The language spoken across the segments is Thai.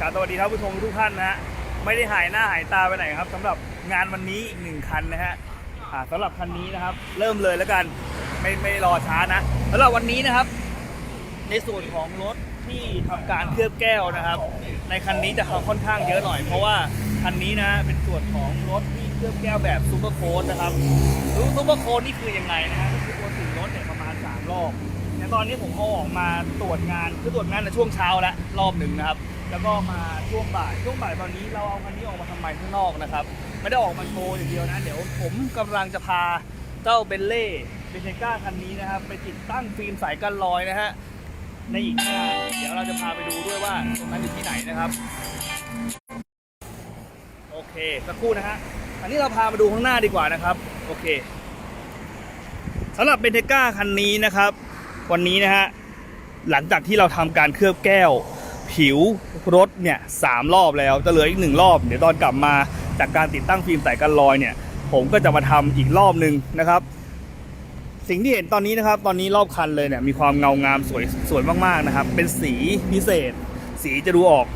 กราบสวัสดีท่านผู้ชมทุกท่านนะฮะไม่ได้หายหน้าหายตาไปไหนครับสำหรับงานวันนี้อีกหนึ่งคันนะฮะอ่าสำหรับคันนี้นะครับ เริ่มเลยแล้วกันไม่ไม่รอช้านะสำหรับวันนี้นะครับ ในส่วนของรถที่ทำการเคลือบแก้วนะครับ ในคันนี้จะค่อนข้างเยอะหน่อย เพราะว่าคันนี้นะเป็นส่วนของรถที่เคลือบแก้วแบบซูเปอร์โค้ดนะครับรู้ซูเปอร์โค้ดนี่คือยังไงนะฮะก็คือตัวสีรถเนี่ยประมาณ3รอบ ตอนนี้ผมเอาออกมาตรวจงานคือตรวจงานในช่วงเช้าแล้วรอบหนึ่งนะครับ แล้วก็มาช่วงบ่ายช่วงบ่ายตอนนี้เราเอาคันนี้ออกมาทำไมข้างนอกนะครับ ไม่ได้ออกมาโชว์อย่างเดียวนะ เดี๋ยวผมกำลังจะพาเจ้าเบนเล่เบนเทก้าคันนี้นะครับ ไปติดตั้งฟิล์มสายกันรอยนะฮะในอีกงานเดี๋ยวเราจะพาไปดูด้วยว่าตรงนั้นอยู่ที่ไหนนะครับ โอเคสักครู่นะฮะอันนี้เราพามาดูข้างหน้าดีกว่านะครับ โอเคสำหรับเบนเทก้าคันนี้นะครับ วันนี้นะฮะหลังจากที่เราทำการเคลือบแก้ว ผิวรถเนี่ยสามรอบแล้วจะเหลืออีกหนึ่งรอบ เดี๋ยวตอนกลับมาจากการติดตั้งฟิล์มใส่กันรอยเนี่ย ผมก็จะมาทำอีกรอบหนึ่งนะครับ สิ่งที่เห็นตอนนี้นะครับ ตอนนี้รอบคันเลยเนี่ยมีความเงางามสวยสวยมากๆนะครับ เป็นสีพิเศษ สีจะดูออก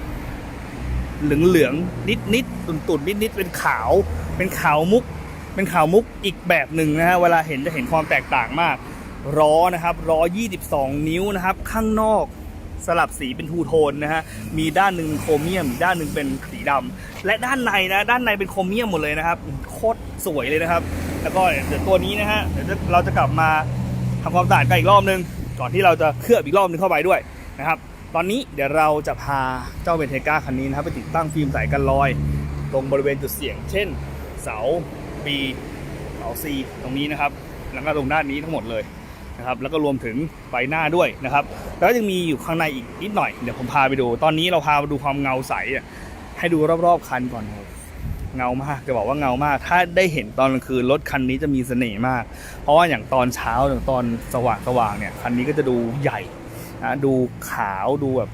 เหลืองเหลืองนิดนิดตุ่นตุ่นนิดนิดเป็นขาว เป็นขาวมุก เป็นขาวมุกอีกแบบหนึ่งนะฮะเวลาเห็นจะเห็นความแตกต่างมาก ล้อนะครับล้อ 22 นิ้วนะครับ ข้างนอกสลับสีเป็นทูโทนนะฮะ มีด้านหนึ่งโครเมียม ด้านหนึ่งเป็นสีดำและด้านในนะ ด้านในเป็นโครเมียมหมดเลยนะครับ โคตรสวยเลยนะครับ แล้วก็เดี๋ยวตัวนี้นะฮะ เดี๋ยวเราจะกลับมาทำความสะอาดกันอีกรอบนึง ก่อนที่เราจะเคลือบอีกรอบนึงเข้าไปด้วยนะครับ ตอนนี้เดี๋ยวเราจะพาเจ้าเบนเทก้าคันนี้นะครับไปติดตั้งฟิล์มใสกันรอย ตรงบริเวณจุดเสี่ยง เช่น เสา B เสา C ตรงนี้นะครับ แล้วก็ตรงด้านนี้ทั้งหมดเลย นะครับแล้วก็รวมถึงไฟหน้าด้วยนะครับแล้วก็ยังมีอยู่ข้างในอีกนิดหน่อยเดี๋ยวผมพาไปดู ตอนนี้เราพาไปดูความเงาใสอะให้ดูรอบๆคันก่อนเงามากจะบอกว่าเงามาก ถ้าได้เห็นตอนกลางคืนรถคันนี้จะมีเสน่ห์มาก เพราะว่าอย่างตอนเช้าอย่างตอนสว่างสว่างๆเนี่ยคันนี้ก็จะดูใหญ่นะดูขาวดูแบบ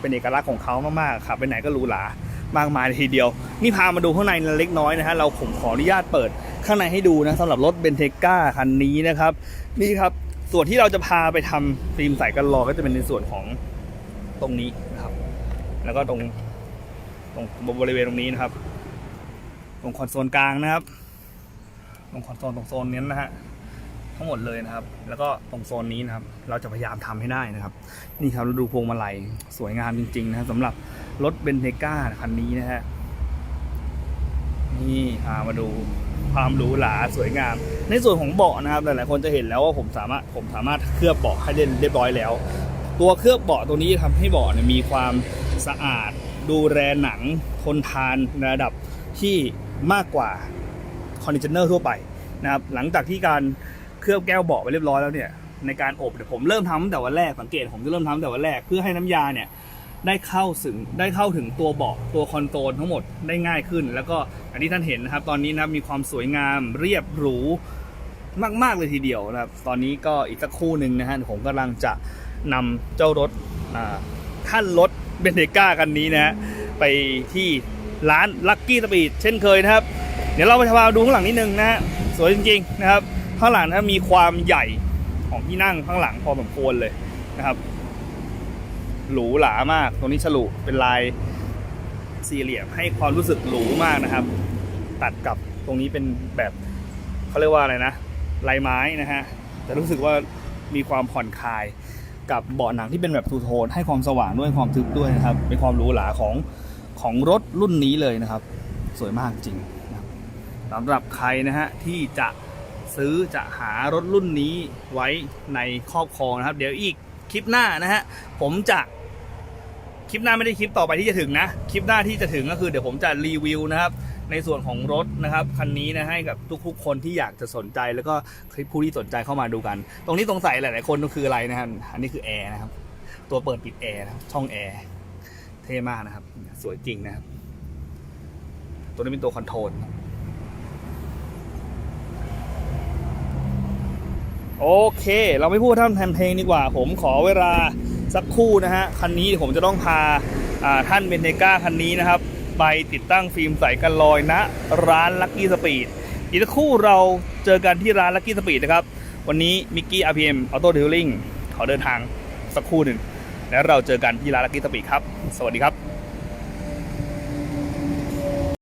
เป็นเอกลักษณ์ของเขามากๆขับไปไหนก็หรูหรามากมายเลยทีเดียว นี่พามาดูข้างในเล็กน้อยนะฮะเราผมขออนุญาตเปิดข้างในให้ดูนะสำหรับรถเบนเทก้าคันนี้นะครับ นี่ครับ ส่วนที่เราจะพาไปทำฟิล์มใสกันรอก็จะเป็นในส่วนของตรงนี้นะครับ แล้วก็ตรงตรงบริเวณตรงนี้นะครับ ตรงคอนโซลกลางนะครับ ตรงคอนโซลตรงโซนนี้นะฮะทั้งหมดเลยนะครับ แล้วก็ตรงโซนนี้นะครับ เราจะพยายามทำให้ได้นะครับ นี่ครับเราดูพวงมาลัยสวยงามจริง ๆ นะสำหรับรถเบนเทก้าคันนี้นะฮะนี่พามาดู ความหรูหราสวยงาม ในส่วนของเบาะนะครับหลายๆคนจะเห็นแล้วว่าผมสามารถผมสามารถเคลือบเบาะให้เรียบร้อยแล้ว ตัวเคลือบเบาะตัวนี้ทำให้เบาะเนี่ยมีความสะอาด ดูแลหนังทนทานในระดับที่มากกว่าคอนดิชเนอร์ทั่วไปนะครับหลังจากที่การเคลือบแก้วเบาะไปเรียบร้อยแล้วเนี่ยในการอบเนี่ยผมเริ่มทำตั้งแต่วันแรกสังเกตผมจะเริ่มทำตั้งแต่วันแรกเพื่อให้น้ำยาเนี่ย ได้เข้าถึงได้เข้าถึงตัวเบาะตัวคอนโซลทั้งหมดได้ง่ายขึ้น แล้วก็อย่างที่ท่านเห็นนะครับ ตอนนี้นะมีความสวยงามเรียบหรูมาก ๆ เลยทีเดียวนะครับ ตอนนี้ก็อีกสักคู่หนึ่งนะฮะผมกำลังจะนำเจ้ารถอ่าขั้นรถเบนเดก้ากันนี้นะฮะไปที่ร้านลั c กี้สปีดเช่นเคยนะครับ เดี๋ยวเราไปพาดูข้างหลังนิดนึงนะฮะสวยจริง ๆ นะครับ ข้างหลังนะมีความใหญ่ของที่นั่งข้างหลังพอสมควรเลยนะครับ หรูหรามาก ตรงนี้ฉลุเป็นลายสี่เหลี่ยมให้ความรู้สึกหรูมากนะครับ ตัดกับตรงนี้เป็นแบบเขาเรียกว่าอะไรนะลายไม้นะฮะแต่รู้สึกว่ามีความผ่อนคลายกับเบาะหนังที่เป็นแบบทูโทนให้ความสว่างด้วยความทึบด้วยนะครับเป็นความหรูหราของของรถรุ่นนี้เลยนะครับ สวยมากจริงสำหรับใครนะฮะที่จะซื้อจะหารถรุ่นนี้ไว้ในครอบครองนะครับ เดี๋ยวอีกคลิปหน้านะฮะผมจะ คลิปหน้าไม่ได้คลิปต่อไปที่จะถึงนะ คลิปหน้าที่จะถึงก็คือเดี๋ยวผมจะรีวิวนะครับ ในส่วนของรถนะครับคันนี้นะให้กับทุกๆ คนที่อยากจะสนใจแล้วก็คลิปผู้ที่สนใจเข้ามาดูกัน ตรงนี้สงสัยหลายๆคนก็คืออะไรนะครับอันนี้คือแอร์นะครับ ตัวเปิดปิดแอร์นะครับช่องแอร์เท่มากนะครับ สวยจริงนะครับ ตัวนี้เป็นตัวคอนโทรลโอเค เราไม่พูดท่านแทนเพลงดีกว่า ผมขอเวลา สักครู่นะฮะคันนี้ผมจะต้องพาท่านเบนเทก้าคันนี้นะครับไปติดตั้งฟิล์มใสกันลอยณร้านลักกี้สปีดอีกสักครู่เราเจอกันที่ร้านลักกี้สปีดนะครับ วันนี้มิกกี้อาเพมออโต้เทลลิ่งขอเดินทางสักครู่หนึ่ง แล้วเราเจอกันที่ร้านลักกี้สปีดครับ สวัสดีครับ